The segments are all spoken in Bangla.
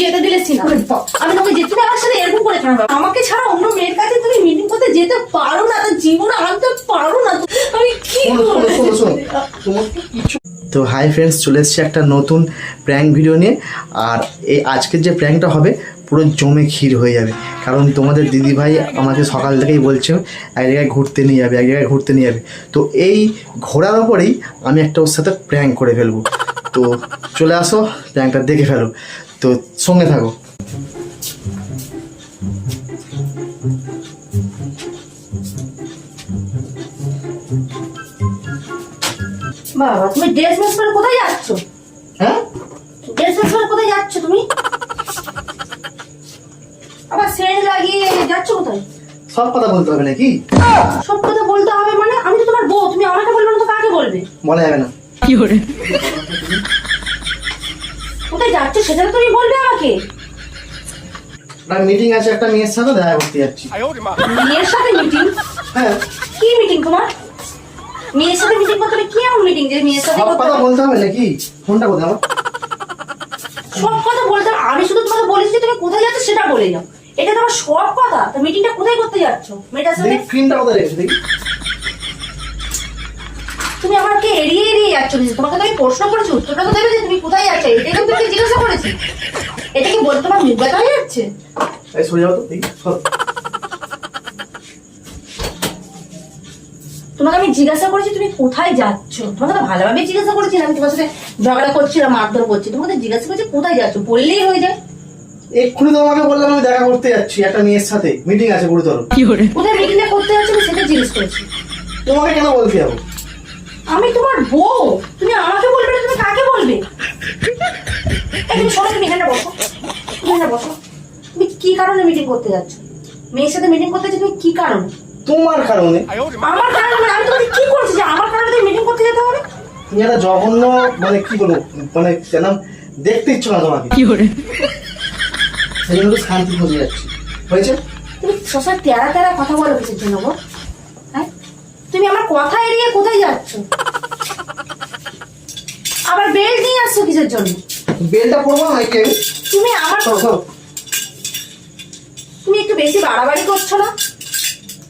যেতে দিলেছি না আমি তোমাকে যেতে আমার সাথে এরকম করে কেন আমাকে ছাড়া অন্য মেয়ের কাছে তুমি মিটিং করতে যেতে পারো না তো জীবনে আনতে পারো না। আমি কি তো হাই ফ্রেন্ডস চলে এসেছি একটা নতুন প্র্যাঙ্ক ভিডিও নিয়ে। আর এই আজকের যে প্র্যাঙ্কটা হবে পুরো জমে ক্ষীর হয়ে যাবে। কারণ তোমাদের দিদিভাই আমাকে সকাল থেকেই বলছে এক জায়গায় ঘুরতে নিয়ে যাবে এক জায়গায় ঘুরতে নিয়ে যাবে। তো এই ঘোরার ওপরেই আমি একটা ওর সাথে প্র্যাঙ্ক করে ফেলব। তো চলে আসো প্র্যাঙ্কটা দেখে ফেলো। তো সঙ্গে থাকো। বাবা তুমি ড্রেস মেস করে কোথায় যাচ্ছ? হ্যাঁ? ড্রেস মেস করে কোথায় যাচ্ছ তুমি? আবার সেন্ট লাগিয়ে যাচ্ছ কোথায়? সব কথা বলতে হবে নাকি? সব কথা বলতে হবে মানে? আমি তো তোমার বউ তুমি আমাকে বলবে না তো কাকে বলবে? বলা যাবে না। কোথায় যাচ্ছ সেটা তো তুমি বলবে আমাকে। একটা মিটিং আছে একটা মেয়ের সাথে দেখা করতে যাচ্ছি। মেয়ের সাথে মিটিং হ্যাঁ। কি মিটিং তোমার? মেয়ের সাথে মিটিং করতে কি এমন মিটিং যে মেয়ের সাথে সব কথা বলতে হবে নাকি? ফোনটা কোথায় আমার? সব কথা বলতে আমি শুধু তোমাকে বলেছি যে তুমি কোথায় যাচ্ছ সেটা বলে যাও এটা তোমার সব কথা। তো মিটিংটা কোথায় করতে যাচ্ছ? মেয়েটার সাথে? দেখি ক্রিমটা কোথায় রেখেছো দেখি। তুমি আমাকে এড়িয়ে এড়িয়ে যাচ্ছ তোমাকে তো আমি প্রশ্ন করেছি উত্তরটা তো দেবে যে তুমি কোথায় যাচ্ছ এটাই তো তোমাকে জিজ্ঞাসা করেছি। এটা কি বলতে তোমার মুখ ব্যথা হয়ে যাচ্ছে সরে যাও তো তোমাকে আমি জিজ্ঞাসা করেছি তুমি কোথায় যাচ্ছ? তোমাকে তো ভালোভাবে জিজ্ঞাসা করেছি আমি তোমার সাথে ঝগড়া করছি না মারধর করছি তোমাকে তো জিজ্ঞাসা করছি কোথায় যাচ্ছ বললেই হয়ে যায়। এক্ষুনি তো আমাকে বললাম আমি দেখা করতে যাচ্ছি একটা মেয়ের সাথে মিটিং আছে গুরুতর। কোথায় মিটিংটা করতে যাচ্ছ সেটা জিজ্ঞেস করেছি। তোমাকে কেন বলতে যাব? আমি তোমার বউ। তুমি আমাকে বলবে না তুমি কাকে বলবে? তুমি সরো তুমি এখানে বসো। তুমি এখানে বসো। তুমি কি কারণে মিটিং করতে যাচ্ছ? মেয়ের সাথে মিটিং করতে যাচ্ছ তুমি কি কারণে? তোমার কারণে। আমার কারণে মানে আমি তোমাকে কি করছি যে আমার কারণে তুমি মিটিং করতে যেতে হবে? তুমি একটা জঘন্য মানে কি বলব মানে কেন দেখতে ইচ্ছ না তোমাকে। সেই জন্য তো শান্তি খুঁজে যাচ্ছি। হয়েছে? তুমি সবসময় তেরা তেরা কথা বলো কিসের জন্য গো? হ্যাঁ? তুমি আমার কথা এড়িয়ে কোথায় যাচ্ছ আবার বেল আসছো জন্য। বেলটা পড়ব নাকি? তুমি আমার। তুমি একটু বেশি বাড়াবাড়ি করছ না?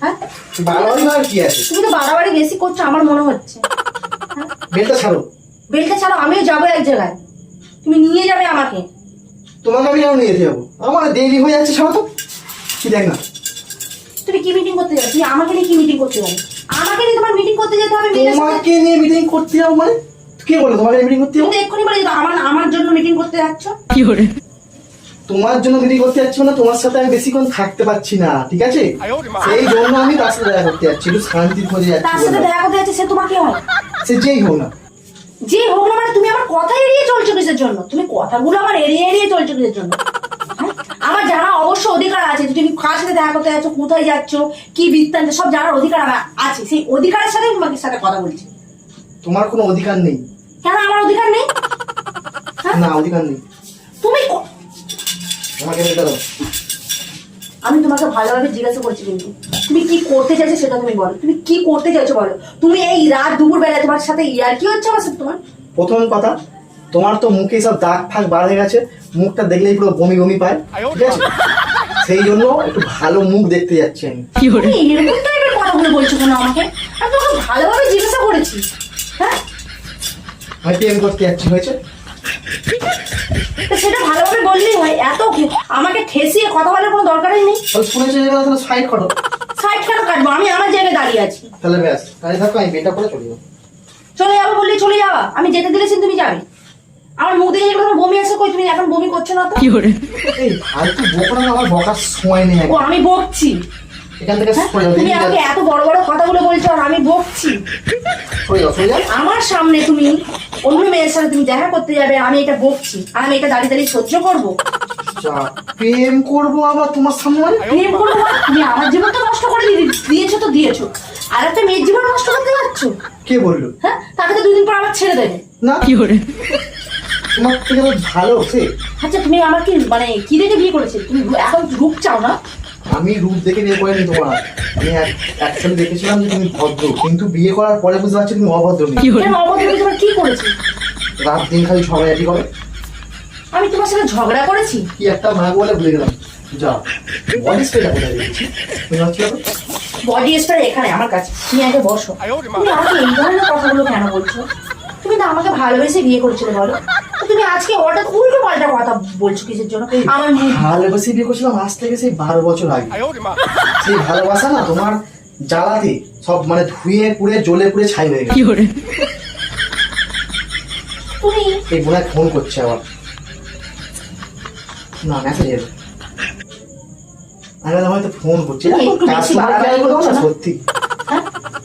হ্যাঁ? বাড়াবাড়ি না কি আছে? তুমি তো বাড়াবাড়ি বেশি করছ আমার মনে হচ্ছে। বেলটা ছাড়ো। বেলটা ছাড়াও আমিও যাব এক জায়গায়। তুমি নিয়ে যাবে আমাকে। তোমাকে আমি নিয়ে যাব? আমার দেরি হয়ে যাচ্ছে সব তো। কি দেখ না। তুমি কি মিটিং করতে যাবে? তুমি আমাকে নিয়ে কি মিটিং করতে যাবে? আমাকে নিয়ে তোমার মিটিং করতে যেতে হবে? তোমাকে নিয়ে মিটিং করতে যাব মানে? কে বলে তোমাকে মিটিং করতে তুমি এক্ষুনি বলে আমার আমার জন্য মিটিং করতে যাচ্ছ? কি করে? তোমার জন্য মিটিং করতে যাচ্ছি না তোমার সাথে আমি বেশিক্ষণ থাকতে পারছি না ঠিক আছে? সেই জন্য আমি তার সাথে দেখা করতে যাচ্ছি একটু শান্তি খোঁজে তার সাথে দেখা করতে যাচ্ছে সে তোমার কি হয়? সে যেই হোক না। যে হোক না মানে তুমি আমার কথা এড়িয়ে চলছো কিসের জন্য? তুমি কথাগুলো আমার এড়িয়ে এড়িয়ে চলছো কিসের জন্য? হ্যাঁ? আমার জানা অবশ্য অধিকার আছে তুমি কার সাথে দেখা করতে যাচ্ছ কোথায় যাচ্ছ কি বৃত্তান্ত সব জানার অধিকার আমার আছে। সেই অধিকারের সাথে তোমাকে সাথে কথা বলছি। তোমার কোনো অধিকার নেই। কেন আমার অধিকার নেই? হ্যাঁ? না অধিকার নেই। তুমি আমাকে এটা দাও। আমি তোমাকে ভালোভাবে জিজ্ঞাসা করছি কিন্তু। তুমি কি করতে চাইছো সেটা তুমি বলো। তুমি কি করতে চাইছো বলো। তুমি এই রাত দুপুর বেলায় তোমার সাথে ইয়ার কি হচ্ছে আমার সাথে তোমার? প্রথম কথা তোমার তো মুখে সব দাগ ফাগ বার হয়ে গেছে। মুখটা দেখলেই পুরো বমি বমি পায় ঠিক আছে? সেই জন্য একটু ভালো মুখ দেখতে যাচ্ছি আমি। তুমি এরকম টাইপের কথাগুলো বলছো কেন আমাকে? আমি তোমাকে ভালোভাবে জিজ্ঞাসা করেছি। আমি করতে যাচ্ছি হয়েছে? সেটা ভালোভাবে বললেই হয় এত আমাকে ঠেসিয়ে কথা বলার কোনো দরকারই নেই। চলে গেলে সাইড করো। সাইড কেন কাটবো? আমি আমার জায়গায় দাঁড়িয়ে আছি। তাহলে ব্যাস তাহলে থাকো আমি বেটা করে চলে যাব। চলে যাব বললে চলে যাওয়া। আমি যেতে দিলেছি তুমি যাবে। আমার মুখ দেখে যখন বমি আসে কই তুমি এখন বমি করছ না তো? এই ফালতু বকরা না আমার বকার সময় নেই ও আমি বকছি। এখান থেকে হ্যাঁ? সরে যাও তুমি আমাকে এত বড় বড় কথাগুলো বলছো আর আমি বকছি। সরে যাও সরে যাও আমার সামনে তুমি অন্য মেয়ের সাথে তুমি দেখা করতে যাবে আমি এটা বকছি আর আমি এটা দাঁড়িয়ে দাঁড়িয়ে সহ্য করব। প্রেম করব আবার তোমার সামনে মানে? প্রেম করব তুমি আমার জীবনটা নষ্ট করে দিয়েছ তো দিয়েছ। আর একটা মেয়ের জীবন নষ্ট করতে যাচ্ছ? কে বলল? হ্যাঁ? তাকে তো দুদিন পর আবার ছেড়ে দেবে। না। তোমার থেকে আবার ভালো সে আচ্ছা তুমি আমার কি মানে কি দেখে বিয়ে করেছে? তুমি এখন রূপ চাও না? আমি রূপ দেখে বিয়ে করিনি তোমার। আমি অ্যাকচুয়ালি দেখেছিলাম যে তুমি ভদ্র কিন্তু বিয়ে করার পরে বুঝতে পারছি তুমি অভদ্র তোমার কি করেছে? রাত দিন খালি ঝগড়াঝাটি করে। আমি তোমার সাথে ঝগড়া করেছি? কি একটা মা বলে ভুলে গেলাম। যা বডি স্প্রেটা কোথায় রেখেছি তুমি হচ্ছে বডি স্প্রে এখানে আমার কাছে। তুমি আগে বসো। তুমি আমাকে এই ধরনের কথাগুলো কেন বলছো? তুমি না আমাকে ভালোবেসে বিয়ে করেছিলে বলো। তো তুমি আজকে হঠাৎ উল্টো পাল্টা কথা বলছো কিসের জন্য? আমার ভালোবেসে বিয়ে করছিলাম আজ থেকে সেই বারো বছর আগে। সেই ভালোবাসা না তোমার জ্বালাতে সব মানে ধুয়ে পুড়ে জ্বলে পুড়ে ছাই হয়ে গেছে। তুমি এই বোনায় ফোন করছে আবার। না মেসেজ এলো। আমি বললাম হয়তো ফোন করছে? সত্যি।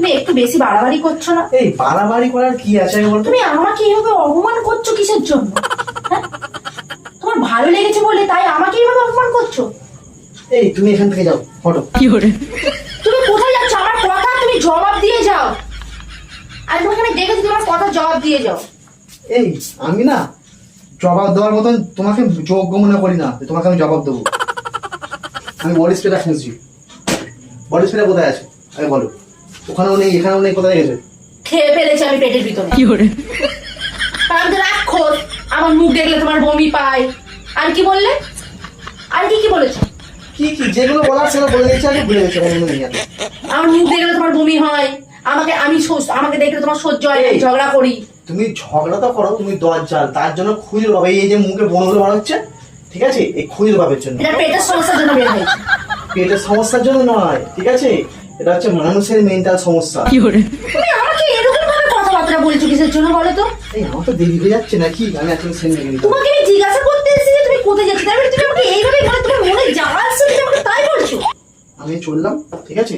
তুমি একটু বেশি বাড়াবাড়ি করছ না? এই বাড়াবাড়ি করার কি আছে? বলতো তুমি আমাকে এইভাবে অপমান করছ কিসের জন্য? হ্যাঁ? তোমার ভালো লেগেছে বলে তাই আমাকে এইভাবে অপমান করছ? এই তুমি এখান থেকে যাও ফটো। কি তুমি কোথায় যাচ্ছ? আমার কথা তুমি জবাব দিয়ে যাও। আমি তোমাকে দেখেছি তোমার কথা জবাব দিয়ে যাও। এই আমি না জবাব দেওয়ার মতন তোমাকে যোগ্য মনে করি না যে তোমাকে আমি জবাব দেবো। আমি বডি স্প্রেটা শুনছি বডি স্প্রে কোথায় আছে? আগে বলো। ওখানেও নেই এখানেও নেই কোথায় গেছে? খেয়ে ফেলেছি আমি পেটের ভিতরে। কারণ তো রাক্ষস আমার মুখ দেখলে তোমার বমি পায়। আর কি বললে? আর কি কি বলেছ? কি কি যেগুলো বলার সেগুলো বলে দিয়েছি আগে ভুলে গেছে নেই আর। আমার মুখ দেখলে তোমার বমি হয়। আমাকে আমি সহ্য- আমাকে দেখলে তোমার সহ্য হয় না। ঝগড়া করি। তুমি ঝগড়া তো করো তুমি দরজাল তার জন্য খুঁজে পাবে। এই যে মুখে বনগুলো বার হচ্ছে ঠিক আছে? এই খুঁজে পাবের জন্য। এটা পেটের সমস্যার জন্য বের হয়েছে। পেটের সমস্যার জন্য নয় ঠিক আছে? এটা হচ্ছে মানুষের মেন্টাল সমস্যা। তুমি আমাকে এরকম ভাবে কথাবার্তা বলছো কিসের জন্য বলো তো? এই আমার তো দেরি হয়ে যাচ্ছে নাকি? আমি এখন সেন রেখে তোমাকে আমি জিজ্ঞাসা করতে এসেছি যে তুমি কোথায় যাচ্ছ? তারপরে তুমি আমাকে এইভাবে মানে তোমার মনে জ্বালা আসছে তুমি আমাকে তাই বলছো? আমি চললাম ঠিক আছে?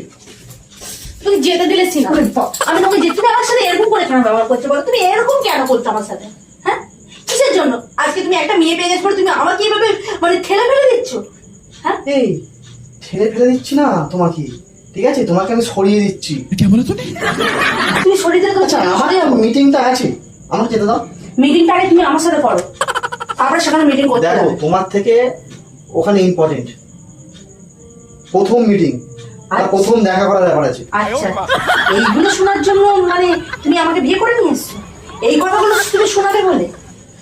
তুমি যেতে দিলে ছিল আমি তোমাকে যেতে তুমি আমার সাথে এরকম করে কেন ব্যবহার করছ বলো। তুমি এরকম কেন করছ আমার সাথে? হ্যাঁ? কিসের জন্য? আজকে তুমি একটা মেয়ে পেয়ে গেছো তুমি আমাকে এইভাবে মানে ঠেলে ফেলে দিচ্ছ? হ্যাঁ? এই ঠেলে ফেলে দিচ্ছি না তোমাকে। ঠিক আছে তোমাকে আমি সরিয়ে দিচ্ছি। তুমি শরীরে তো আচ্ছা আমার মিটিংটা আছে। আমাকে যেতে দাও। মিটিংটা আগে তুমি আমার সাথে করো। তারপরে সেখানে মিটিং করতে দেখো তোমার থেকে ওখানে ইম্পর্টেন্ট প্রথম মিটিং আচ্ছা। প্রথম দেখা করার ব্যাপার আছে। আচ্ছা। এইগুলো শোনার জন্য মানে তুমি আমাকে বিয়ে করে নিয়ে এসছো? এই কথাগুলো তুমি শোনাবে বলে?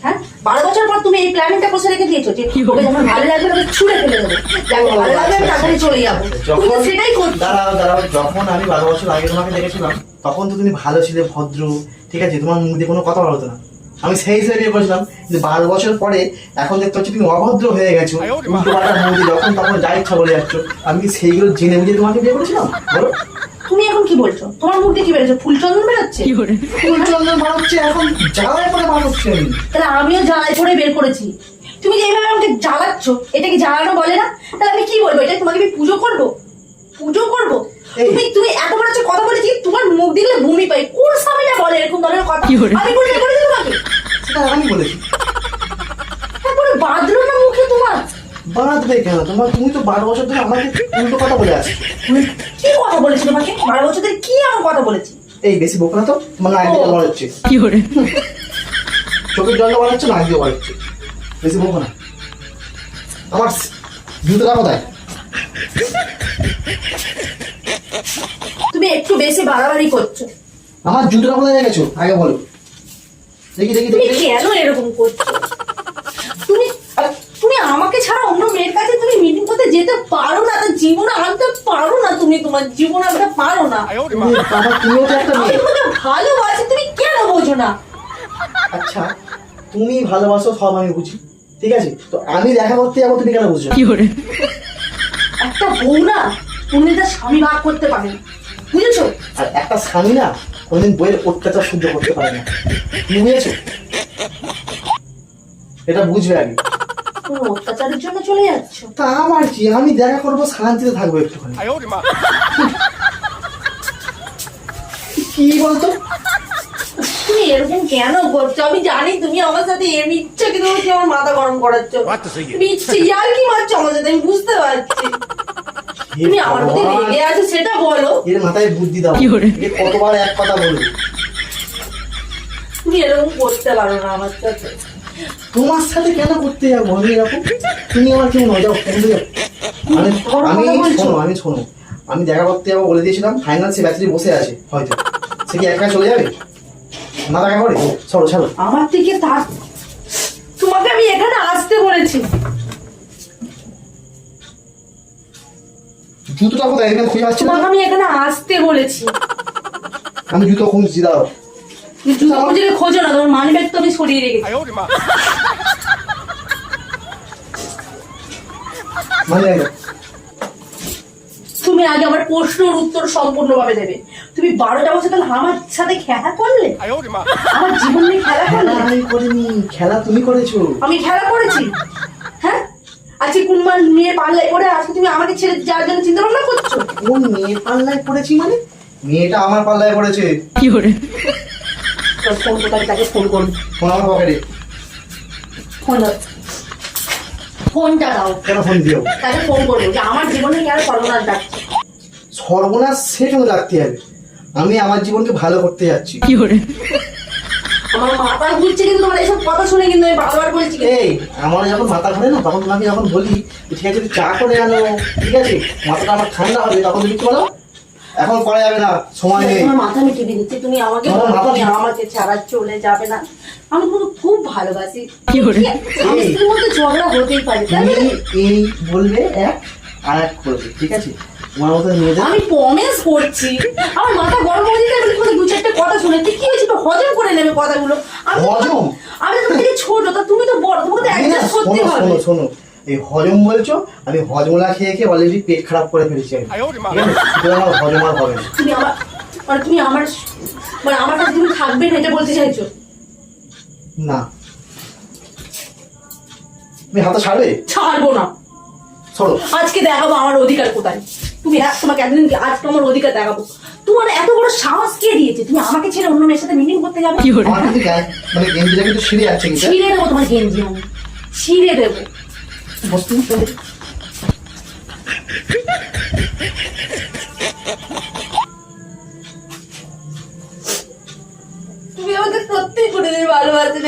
হ্যাঁ? বারো বছর পর তুমি এই প্ল্যানিংটা বসে রেখে দিয়েছ যে ওকে যখন ভালো লাগবে ওকে ছুঁড়ে ফেলে দেবো। যখন ভালো লাগবে আমি তাড়াতাড়ি চলে যাব। তুমি সেটাই করছ। দাঁড়াও দাঁড়াও যখন আমি বারো বছর আগে তোমাকে দেখেছিলাম তখন তো তুমি ভালো ছিলে ভদ্র ঠিক আছে? তোমার মুখ দিয়ে কোনো কথা বলতো না। আমি সেই হিসেবে বিয়ে করেছিলাম যে বারো বছর পরে এখন দেখতে পাচ্ছি তুমি অভদ্র হয়ে গেছো। উল্টো পাল্টা মুখ যখন তখন যা ইচ্ছা বলে যাচ্ছ। আমি সেইগুলো জেনে বুঝে তোমাকে বিয়ে করেছিলাম? বলো। তুমি এখন কি বলছো? তোমার মুখ দিয়ে কি বেরোচ্ছে? ফুল চন্দন বেরোচ্ছে? ফুল চন্দন বানাচ্ছে এখন জ্বালায় করে বানাচ্ছি আমি তাহলে আমিও জ্বালাই করে বের করেছি। তুমি যে এইভাবে আমাকে জ্বালাচ্ছ এটা কি জ্বালানো বলে না? তাহলে আমি কি বলব? এটা তোমাকে আমি পুজো করব? পুজো করব। তুমি তুমি এত বড় একটা কথা বলেছি তোমার মুখ দিলে ভূমি পাই কোন স্বামীরা বলে এরকম ধরনের কথা? আমি বলে করেছি তোমাকে। সেটা আমি বলেছি। তারপরে বাঁধলো না মুখে তোমার? বাঁধবে কেন? তোমার তুমি তো বারো বছর ধরে আমাকে উল্টো কথা বলে আসছো তুমি কি কথা বলেছি তোমাকে? বারো বছর ধরে কি আমার কথা বলেছি? এই বেশি বোক না তো? তোমার নাক দিয়ে বলা হচ্ছে। কি করে? চোখের জলটা বলা হচ্ছে নাক দিয়ে বলা হচ্ছে। বেশি বোক না। আমার জুতোটা কোথায় তুমি একটু বেশি বাড়াবাড়ি করছ। আমার জুতোটা কোথায় রেখেছো আগে বলো। দেখি দেখি তুমি দেখি। কেন এরকম করছ? আমাকে ছাড়া অন্য মেয়ের কাছে তুমি মিটিং করতে যেতে পারো না তার জীবনে আনতে পারো না তুমি তোমার জীবনে আনতে পারো না। বাবা তুমিও তো একটা মেয়ে। ভালোবাসি তুমি কেন বোঝো না? আচ্ছা তুমি ভালোবাসো সব আমি বুঝি ঠিক আছে? তো আমি দেখা করতে যাব তুমি কেন বুঝছ না? একটা বউ না তুমি তার স্বামী ভাগ করতে পারে বুঝেছ? আর একটা স্বামী না কোনদিন বইয়ের অত্যাচার সহ্য করতে পারে না। তুমি বুঝেছ? এটা বুঝবে আগে। তুমি অত্যাচারের জন্য চলে যাচ্ছ। তা আমার কি? আমি দেখা করব শান্তিতে থাকব একটুখানি। কি বলতো? তুমি এরকম কেন করছ? আমি জানি তুমি আমার সাথে এমনি ইচ্ছে কিন্তু তুমি আমার মাথা গরম করাচ্ছ। তুমি ইচ্ছে ইয়ার কি মারছো আমার সাথে? আমি বুঝতে পারছি। তুমি আমার প্রতি রেগে আছো সেটা বলো। এর মাথায় বুদ্ধি দাও। কতবার এক কথা বলবে? তুমি এরকম করতে পারো না আমার সাথে। তোমার সাথে কেন করতে যাব? আমি এরকম। তুমি আমার কেউ নয় যাও। ফোন দিয়ে আমি আমি শোনো আমি শোনো। আমি দেখা করতে যাব বলে দিয়েছিলাম ফাইনাল সে ব্যাটারি বসে আছে হয়তো। সে কি একা চলে যাবে? না দেখা করে? সরো ছাড়ো। আমার থেকে তার তোমাকে আমি এখানে আসতে বলেছি। জুতোটা কোথায়? এখানে খুঁজে পাচ্ছি তোমাকে আমি এখানে আসতে বলেছি। আমি জুতো খুঁজছি দাও তুমি জুতো খোঁজো না তোমার মানি ব্যাগ তো আমি সরিয়ে রেখেছি। মানে তুমি আগে আমার প্রশ্নের উত্তর সম্পূর্ণভাবে দেবে। তুমি বারোটা বছর তাহলে আমার সাথে খেলা করলে? আমার জীবন নিয়ে খেলা করলে? আমি করিনি খেলা তুমি করেছ। আমি খেলা করেছি? হ্যাঁ? আজকে কোন মেয়ে পাল্লাই করে আজকে তুমি আমাকে ছেড়ে যাওয়ার জন্য চিন্তা ভাবনা করছ? কোন মেয়ে পাল্লায় পড়েছি মানে? মেয়েটা আমার পাল্লায় পড়েছে। তোর ফোন কোথায় তাকে ফোন করুন। ফোন আমার পকেটে ফোন ফোনটা দাও। কেন ফোন দিও? তাকে ফোন করব যে আমার জীবনে কেন সর্বনাশ ডাকছে? সর্বনাশ সে কেন রাখতে হবে আমি আমার জীবনকে ভালো করতে যাচ্ছি। আমার মাথা ঘুরছে কিন্তু তোমার এইসব কথা শুনে কিন্তু আমি বারবার বলছি। এই আমার যখন মাথা ঘুরে না তখন তোমাকে যখন বলি ঠিক আছে চা করে আনো। ঠিক আছে? মাথাটা আমার ঠান্ডা হবে তখন তুমি কি বলো? এখন করা যাবে না সময় নেই। তোমার মাথা আমি টিপে দিচ্ছি তুমি আমাকে তোমার মাথা তুমি আমাকে ছাড়া চলে যাবে না। আমি কিন্তু খুব ভালোবাসি। এই। স্বামী স্ত্রীর মধ্যে ঝগড়া হতেই পারি তাই তুমি এই বলবে এক আর এক করবে ঠিক আছে? তোমার মতো মেয়েদের আমি প্রমিস করছি। আমার মাথা গরম হয়ে যেতে আমি তোমাকে দু চারটে কথা শুনে। কি হয়েছে? একটু হজম করে নেবে কথাগুলো। আমি হজম? আমি তো তোমার থেকে ছোট তা তুমি তো বড় তোমাকে তো অ্যাডজাস্ট করতে শোনো হবে। শোনো শোনো। এই হজম বলছো? আমি হজমলা খেয়ে খেয়ে অলরেডি পেট খারাপ করে ফেলেছি আমি। সুতরাং আমার হজম আর হবে না। তুমি আমার মানে তুমি আমার মানে আমার কাছে তুমি থাকবে না এটা বলতে চাইছো? না। তুমি হাতটা ছাড়বে? ছাড়বো না। সরো। আজকে দেখাবো আমার অধিকার কোথায়। তুমি এক তোমাকে এতদিন কি- আজকে আমার অধিকার দেখাবো। তোমার এত বড় সাহস কে দিয়েছে? তুমি আমাকে ছেড়ে অন্য মেয়ের সাথে মিটিং করতে যাবে? কিন্তু গায়ে মানে গেঞ্জিটা কিন্তু ছিঁড়ে যাচ্ছে ছিঁড়ে দেবো তোমার গেঞ্জি আমি। ছিঁড়ে দেবো। বস্তু তুমি আমাকে সত্যি করে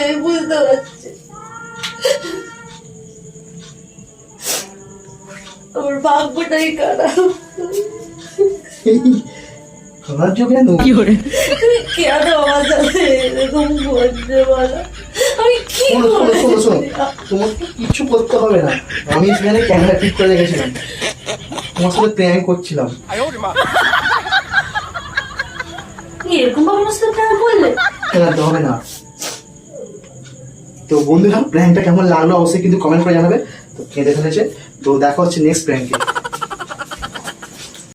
আমি বুঝতে পারছি। আমার ভাগ্যটাই খারাপ। সোনার যোগে কেন? আমার সাথে এরকম করছে বলো? আমি কি শোনো শোনো শোনো শোনো। তোমাকে কিছু করতে হবে না। আমি সেখানে ক্যামেরা ঠিক করে রেখেছিলাম। তোমার সাথে প্র্যাঙ্ক করছিলাম। এরকম ভাবে আমার সাথে প্রেম করলে? খেলাতে হবে না? তো বন্ধুরা প্ল্যানটা কেমন লাগল অবশ্যই কিন্তু কমেন্ট করে জানাবে। তো কেঁদে ফেলেছে। তো দেখা হচ্ছে নেক্সট প্র্যাঙ্কে